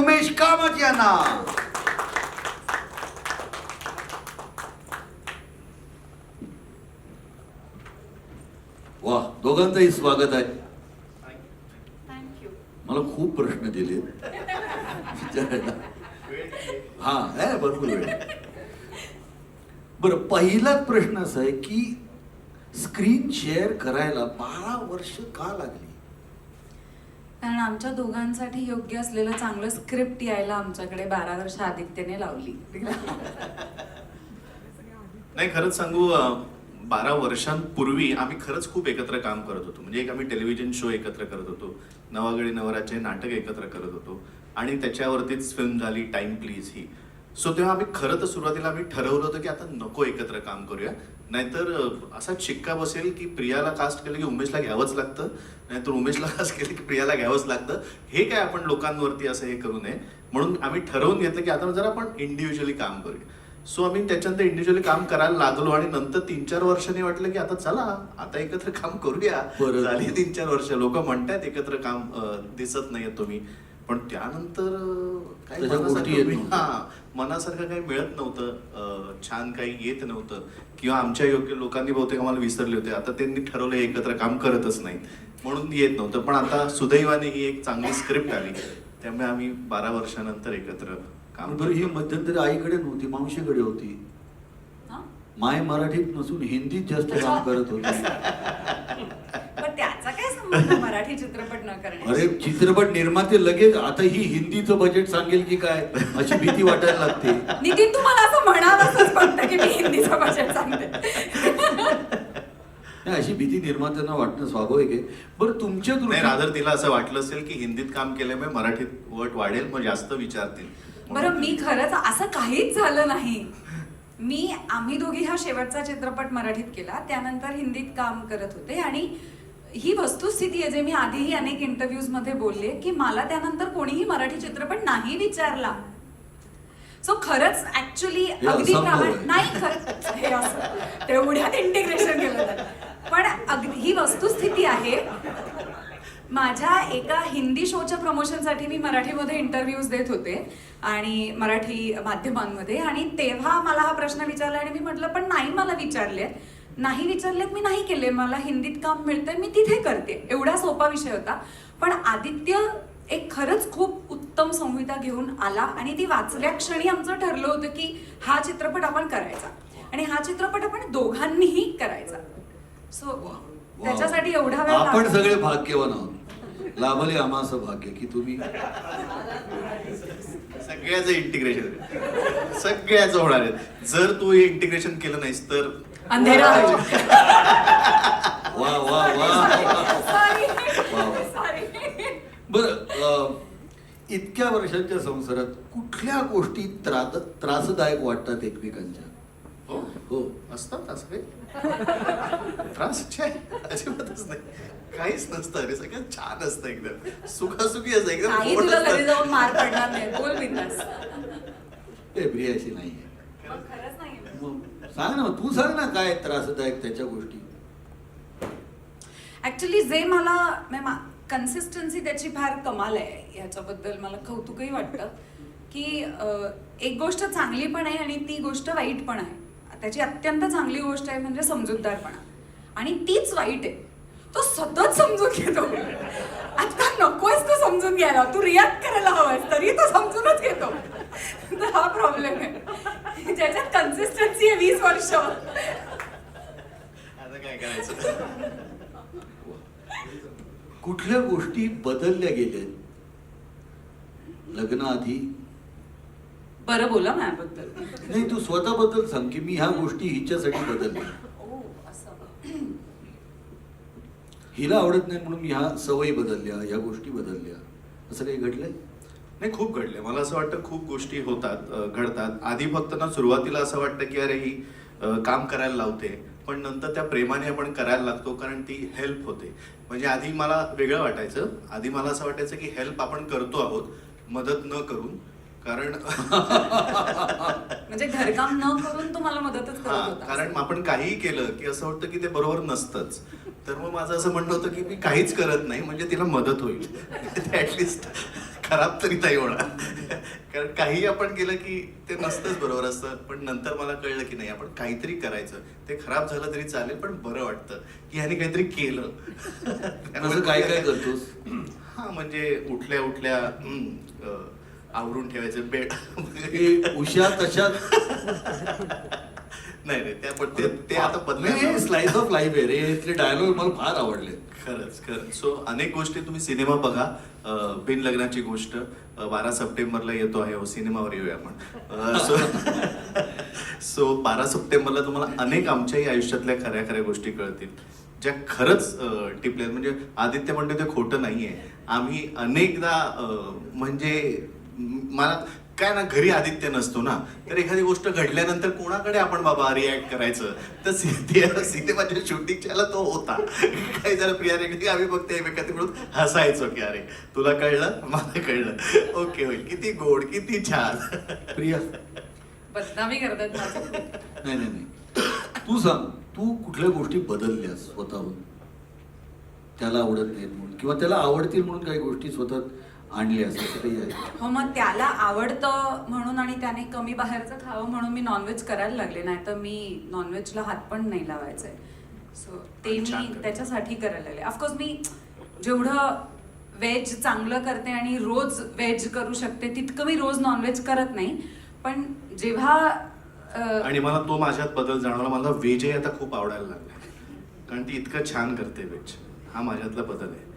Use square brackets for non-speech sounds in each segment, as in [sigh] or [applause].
उमेश कामत यांना. वा दोघांचंही स्वागत आहे. मला खूप प्रश्न दिले. हा आहे भरपूर वेळ. बरं पहिलाच प्रश्न असा आहे की स्क्रीन शेअर करायला बारा वर्ष का लागली? कारण आमच्या दोघांसाठी योग्य असलेलं चांगलं स्क्रिप्ट यायला आमच्याकडे बारा वर्ष आदित्यने लावली. नाही खरंच सांगू बारा वर्षांपूर्वी आम्ही खरंच खूप एकत्र काम करत होतो. म्हणजे एक आम्ही टेलिव्हिजन शो एकत्र करत होतो. नवागडी नवराचे नाटक एकत्र करत होतो. आणि त्याच्यावरतीच फिल्म झाली टाइम प्लीज ही. सो तेव्हा आम्ही खरं तर सुरुवातीला आम्ही ठरवलं होतं की आता नको एकत्र काम करूया. नाहीतर असा शिक्का बसेल की प्रियाला कास्ट केलं की उमेशला घ्यावंच लागतं. नाहीतर उमेशला कास्ट केलं की प्रियाला घ्यावंच लागतं. हे काय आपण लोकांवरती असं हे करू नये. म्हणून आम्ही ठरवून घेतलं की आता जरा आपण इंडिव्हिज्युअली काम करूया. सो आम्ही त्याच्यानंतर इंडिव्हिज्युअली काम करायला लागलो आणि नंतर तीन चार वर्षांनी वाटलं की आता चला आता एकत्र काम करूया. झाली तीन चार वर्ष. लोक म्हणतात एकत्र काम दिसत नाहीये तुम्ही. पण त्यानंतर काही त्याच्या गोष्टी मनासारखं येत मी- नव्हत्या. हा मनासारखं काही मिळत नव्हतं. अं, छान काही येत नव्हतं. किंवा आमच्या योग्य लोकांनी बहुतेक आम्हाला विसरले होते. आता त्यांनी ठरवलं हे एकत्र काम करतच नाही म्हणून येत नव्हतं. पण आता सुदैवाने ही एक चांगली स्क्रिप्ट आली. त्यामुळे आम्ही बारा वर्षानंतर एकत्र काम बरं ही करतो. मध्यंतरी आईकडे नव्हती मावशीकडे होती. हा? माय मराठीत नसून हिंदीत जास्त काम करत होती [laughs] पण त्याचा काय संबंध मराठी चित्रपट न अरे करण्याशी चित्रपट निर्माते लगेच आता ही हिंदीचं बजेट सांगेल की काय? अशी भीती वाटायला लागते. नितीन तुम्हाला असं म्हणावंच वाटतं की मी हिंदीचं भाषण सांगते. नाही, अशी भीती निर्मात्यांना वाटणं स्वाभाविक आहे. बरं तुमच्या नाही दृष्टी रादर तिला असं वाटलं असेल की हिंदीत काम केल्यामुळे मराठीत वट वाढेल मग जास्त विचारतील. बरं मी खरंच असं काहीच झालं नाही. मी आम्ही दोघी हा शेवटचा चित्रपट मराठीत केला. त्यानंतर हिंदीत काम करत होते आणि ही वस्तुस्थिती आहे जे मी आधीही अनेक इंटरव्ह्यूजमध्ये बोलले की मला त्यानंतर कोणीही मराठी चित्रपट नाही विचारला. सो खरंच ऍक्च्युली अगदी प्रामाणिक. नाही हे असं. तेवढ्यात इंटिग्रेशन केलं पण अगदी ही वस्तुस्थिती आहे माझ्या एका हिंदी शोच्या प्रमोशनसाठी मी मराठीमध्ये इंटरव्ह्यूज देत होते आणि मराठी माध्यमांमध्ये. आणि तेव्हा मला हा प्रश्न विचारला आणि मी म्हटलं पण नाही मला विचारले नाही विचारलेत मी नाही केले. मला हिंदीत काम मिळतंय मी तिथे करते. एवढा सोपा विषय होता. पण आदित्य एक खरंच खूप उत्तम संहिता घेऊन आला आणि ती वाचल्या क्षणी आमचं ठरलं होतं की हा चित्रपट आपण करायचा. आणि हा चित्रपट आपण दोघांनीही करायचा. सो त्याच्यासाठी एवढा वेळ आपण. सगळे भाग्यवान आहोत. लाभले आम्हाचं भाग्य की तुम्ही सगळ्याचं इंटिग्रेशन सगळ्याच होणार आहे. जर तू हे इंटिग्रेशन केलं नाहीस तर अंधेरा. वा वा वा. बरं इतक्या वर्षांच्या संसारात कुठल्या गोष्टी त्रास त्रासदायक वाटतात एकमेकांच्या? हो हो असतात असं काही त्रास छे अजिबातच नाही. काहीच नसतं रे सगळं छान असतं एकदम. सुखासुखी असतं एकदम आई गोड तुला असतं. घरी जाऊन मार पडणार नाही. बोल बिंदास. ते प्रिय अशी नाही खरंच नाही मग सांग ना तू सांग ना काय त्रासदायक त्याच्या गोष्टी. ऍक्च्युली जे मला कन्सिस्टन्सी त्याची फार कमाल आहे. ह्याच्याबद्दल मला कौतुकही वाटतं. की अं, एक गोष्ट चांगली पण आहे आणि ती गोष्ट वाईट पण आहे. त्याची अत्यंत चांगली गोष्ट आहे म्हणजे समजूतदारपणा. आणि तीच वाईट आहे. तो सतत समजून घेतो. आता नकोयस तो समजून घ्यायला. तू रिॲक्ट करायला हवायस तरी तो समजूनच घेतो. तर हा प्रॉब्लेम आहे. ज्याच्यात कन्सिस्टन्सी आहे वीस वर्ष. कुठल्या गोष्टी बदलल्या गेल्या लग्नाआधी बरं बोला माझ्याबद्दल नाही तू स्वतःबद्दल सांग की मी ह्या गोष्टी हिच्यासाठी बदलल्या. ओ असं. हिला आवडत नाही म्हणून मी ह्या सवयी बदलल्या ह्या गोष्टी बदलल्या. असं काही घडलंय? नाही खूप घडले मला असं वाटतं खूप गोष्टी होतात अं, घडतात. आधी फक्त ना सुरुवातीला असं वाटतं की अरे ही अं, काम करायला लावते पण नंतर त्या प्रेमाने आपण करायला लागतो कारण ती हेल्प होते. म्हणजे आधी मला वेगळं वाटायचं. आधी मला असं वाटायचं की हेल्प आपण करतो आहोत मदत न करून. कारण म्हणजे घरकाम न करून तुम्हाला मदतच करत हा होता कारण आपण काहीही केलं की असं वाटतं की ते बरोबर नसतंच. तर मग माझं असं म्हणणं होतं की मी काहीच करत नाही म्हणजे तिला मदत होईल. ऍटलिस्ट खराब तरी नाही होणार. कारण काही आपण केलं की ते नसतंच बरोबर असतं पण नंतर मला कळलं की नाही आपण काहीतरी करायचं. ते खराब झालं तरी चालेल पण बरं वाटतं की ह्याने काहीतरी केलं. काय काय करतोस? हा म्हणजे उठल्या उठल्या आवरून ठेवायचं बेड. उशा तशात नाही नाही त्या पण ते ते आता स्लाइस ऑफ लाईफ आहे रे. इथले डायलॉग मला फार आवडले. खरंच खरंच. सो अनेक गोष्टी तुम्ही सिनेमा बघा. बिन लग्नाची गोष्ट. बारा सप्टेंबरला येतो आहे हो सिनेमावर येऊया आपण. सो सो [laughs] बारा सप्टेंबरला तुम्हाला अनेक आमच्याही आयुष्यातल्या खऱ्या खऱ्या गोष्टी कळतील. ज्या खरंच अं, टिपल्या आहेत. म्हणजे आदित्य म्हणते ते खोटं नाहीये. आम्ही अनेकदा म्हणजे मला काय ना घरी आदित्य नसतो ना तर एखादी गोष्ट घडल्यानंतर कोणाकडे आपण बाबा रिॲक्ट करायचं? तर सिने- सिनेमाच्या शूटिंगच्याला तो होता. काय झालं प्रिया रेड्डी आम्ही फक्त एकमेकात मिळून हसायचो की अरे तुला कळलं? मला कळलं. ओके होईल किती गोड किती छान. प्रिया. बदनामी करतात माझी. नाही नाही नाही. तू सांग तू कुठल्या गोष्टी बदलल्यास स्वतःहून? त्याला आवडत नाहीत म्हणून. किंवा त्याला आवडतील म्हणून काही गोष्टी स्वतः आणल्यास असं हो मग त्याला आवडतं म्हणून आणि त्याने कमी बाहेरचं खावं म्हणून मी नॉनव्हेज करायला लागले. नाही तर मी नॉनव्हेजला हात पण नाही लावायचे. सो ते मी. त्याच्यासाठी करायला लागले. ऑफकोर्स मी जेवढं व्हेज चांगलं करते आणि रोज व्हेज करू शकते तितकं मी रोज नॉनव्हेज करत नाही. पण जेव्हा आणि मला तो माझ्यात बदल जाणवला. मला व्हेजही आता खूप आवडायला लागला. कारण ती इतकं छान करते व्हेज हा माझ्यातला बदल आहे.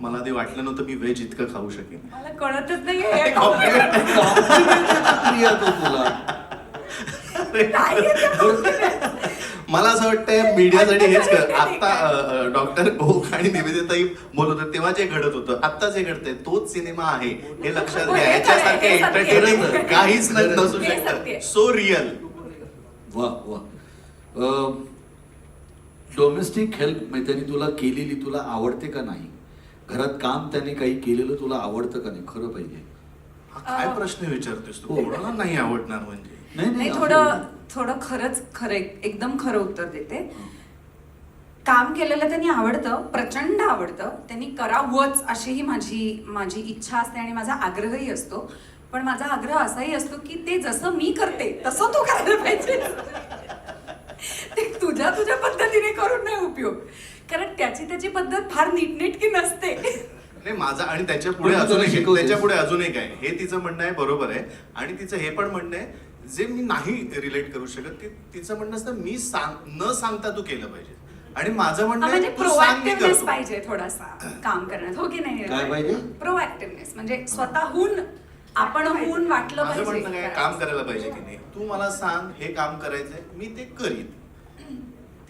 मला आधी वाटलं नव्हतं मी व्हेज इतकं खाऊ शकेन. मला कळतच नाही [laughs] तो तुला. [laughs] ते असं वाटतंय मीडियासाठी हेच कर. [laughs] आता डॉक्टर ओक आणि निवेदिताई बोलत होते तेव्हा जे घडत होतं. आता जे घडतंय. तोच सिनेमा आहे. हे लक्षात घ्या. हे याच्यासारखं. एंटरटेनिंग काहीच नसू. शकतं. सो रिअल वा वा. डोमेस्टिक हेल्प मैत्रिणी तुला केलेली तुला आवडते का नाही? घरात काम त्याने काही केलेलं तुला आवडतं का नाही? खरं पाहिजे. काय अं, प्रश्न विचारतोस तू? हो. कोणाला नाही आवडणार म्हणजे? नाही असं थोडं नाही. थोडं खरंच खरं एकदम खरं उत्तर देते. काम केलेलं त्यांनी आवडतं प्रचंड आवडतं. त्यांनी करावंच अशी ही माझी माझी इच्छा असते आणि माझा आग्रहही असतो. पण माझा आग्रह असाही असतो की ते जसं मी करते तसं तू करायला पाहिजे ते तुझ्या तुझ्या पद्धतीने करून नाही उपयोग. कारण त्याची त्याची पद्धत फार नीटनेटकी नसते. नाही माझा आणि त्याच्या पुढे पण तू अजून त्याला एक शिकवतेस. त्याच्या पुढे अजून एक आहे हे तिचं म्हणणं आहे बरोबर आहे. आणि तिचं हे पण म्हणणं आहे जे मी नाही रिलेट करू शकत ते तिचं म्हणणं असतं मी सांग न सांगता तू केलं पाहिजे. आणि माझं म्हणणं म्हणजे आहे तू सांग मी प्रोएक्टिव्हनेस करतो पाहिजे थोडासा काम करण्यात. हो की नाही काय पाहिजे? प्रोएक्टिव्हनेस म्हणजे स्वतःहून आपण होऊन वाटलं माझं म्हणणं काय पाहिजे काम करायला पाहिजे की नाही. तू मला सांग हे काम करायचंय मी ते करीन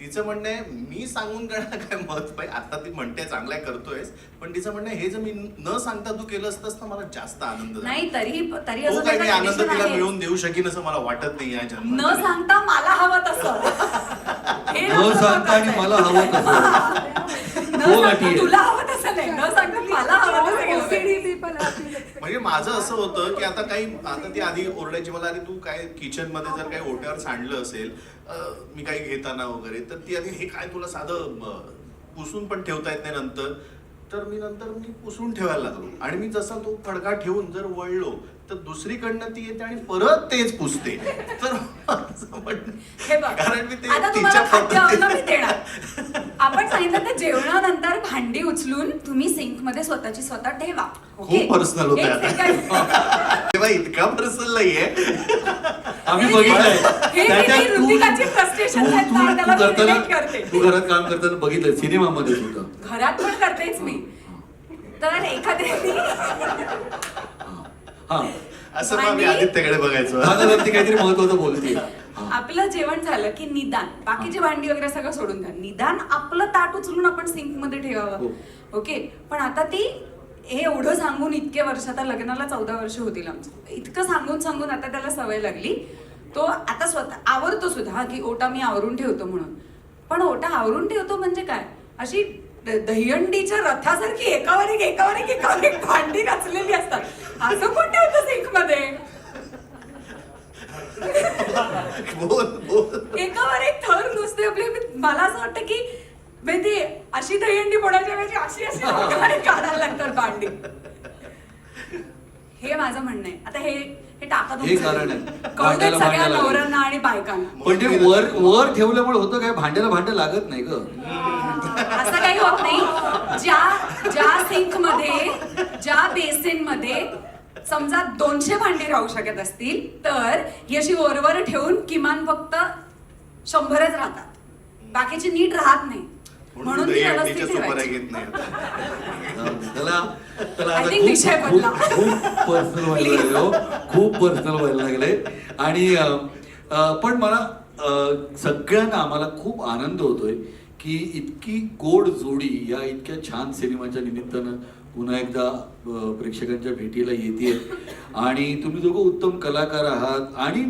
तिचं म्हणणं आहे मी सांगून करण्याला काय महत्त्व आहे आता ती म्हणते चांगल्या करतोयस पण तिचं म्हणणं हे जर मी न सांगता तू केलं असतंस तर मला जास्त आनंद झाला. नाही तरी तरी तो असं काही मी त्याचं आनंद condition तिला आहे. मिळवून देऊ शकीन असं मला वाटत नाही या न जन्मात सांगता मला हवं तसं [laughs] हे न सांगता आणि मला. हवं तसं [laughs] न सांगता आहेत. तुला हवं तसं नाही न सांगता मला हवं तसं केलं पाहिजे. म्हणजे माझं असं होतं की आता काही आता ती आधी ओरडायची मला आधी तू काय किचनमध्ये जर काही ओट्यावर सांडलं असेल मी काही घेताना वगैरे तर ती आधी हे काय तुला साधं पुसून पण ठेवता येत नाही नंतर. तर मी नंतर मी पुसून ठेवायला लागलो. आणि मी जसा तो फडका ठेवून जर वळलो तर दुसरीकडनं ती येते आणि परत तेच पुसते. तर हे कारण मी ते आपण सांगितलं तर जेवणानंतर भांडी उचलून तुम्ही सिंकमध्ये स्वतःची स्वतः ठेवा. खूप personal होतं. तेव्हा इतका पर्सनल नाहीये. आम्ही हे- बघितलंय. हे त्याच्यात किती तू- ऋतिकाची frustration तू- आहेत ना, तू- त्याला तू मी relate करताना करते. तू घरात काम करताना बघितलं सिनेमामध्ये सुद्धा. घरात पण करतेच मी. तर एखाद्याने हा. असं मग आम्ही भांडी- आदित्यकडे बघायचो. काहीतरी महत्वाचं बोलते. हा. आपलं जेवण झालं की निदान. बाकीची भांडी वगैरे सगळं सोडून द्या. निदान आपलं ताट उचलून आपण सिंकमध्ये हो. ठेवावं ओके पण आता ती हे एवढं सांगून इतके वर्ष आता लग्नाला चौदा वर्ष होतील आमचं. इतकं सांगून सांगून आता त्याला सवय लागली. तो आता स्वतः आवडतो सुद्धा की ओटा मी आवरून ठेवतो म्हणून. पण ओटा आवरून ठेवतो म्हणजे काय? अशी दहीहंडीच्या रथासारखी एकावर एक एकावर एक एकावर एक भांडी रचलेली असतात. असं कोण ठेवतं सिंकमध्ये बोल बोल. एकावर एक थर नुसते आपले. मला असं वाटतं की म्हणजे अशी दहीहंडी फोडायच्या ऐवजी अशी अशी लोकांनी काढायला लागतात भांडी. हे माझं म्हणणं आहे. आता हे हे टाका हे कारण आहे. भांड्याला सगळ्या भांड्या लागेल. नवऱ्यांना आणि बायकांना. पण ते वर वर ठेवल्यामुळे होतं काय? भांड्याला भांडं लागत नाही ग. असं काही होत नाही. ज्या ज्या सिंकमध्ये ज्या बेसिनमध्ये समजा दोनशे भांडी राहू शकत असतील तर ही अशी वरवर ठेवून किमान फक्त शंभरच राहतात. बाकीची नीट राहत नाही. म्हणून ती व्यवस्थित सुपाऱ्या ठेवायची. घेत नाही आता. त्याला त्याला I आता think खूप- विषय खूप बदला. खूप पर्सनल व्हायला लागले हो. खूप पर्सनल व्हायला लागले. आणि अं, अं, पण मला अं, सगळ्यांना आम्हाला खूप आनंद होतोय की इतकी गोड जोडी या इतक्या छान सिनेमाच्या निमित्तानं पुन्हा एकदा अं, प्रेक्षकांच्या भेटीला येते आणि तुम्ही दोघं उत्तम कलाकार आहात. आणि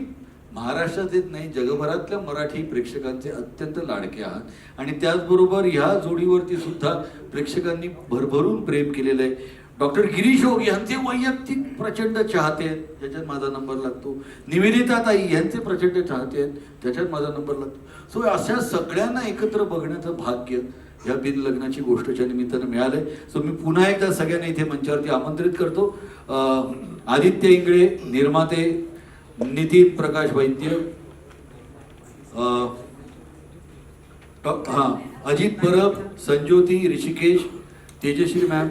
महाराष्ट्रात येत नाही जगभरातल्या मराठी प्रेक्षकांचे अत्यंत लाडके आहात. आणि त्याचबरोबर ह्या जोडीवरती सुद्धा प्रेक्षकांनी भरभरून प्रेम केलेलं आहे. डॉक्टर गिरीश ओग यांचे वैयक्तिक प्रचंड चाहते आहेत. ज्याच्यात माझा नंबर लागतो. निवेदिता ताई यांचे प्रचंड चाहते आहेत. त्याच्यात माझा नंबर लागतो. सो अशा सगळ्यांना एकत्र बघण्याचं भाग्य या बिनलग्नाची गोष्टच्या निमित्तानं मिळालंय. सो मी पुन्हा एकदा सगळ्यांना इथे मंचावरती आमंत्रित करतो. आदित्य इंगळे निर्माते निधी प्रकाश वैद्य अं, हा अजित परब संज्योती ऋषिकेश तेजश्री मॅम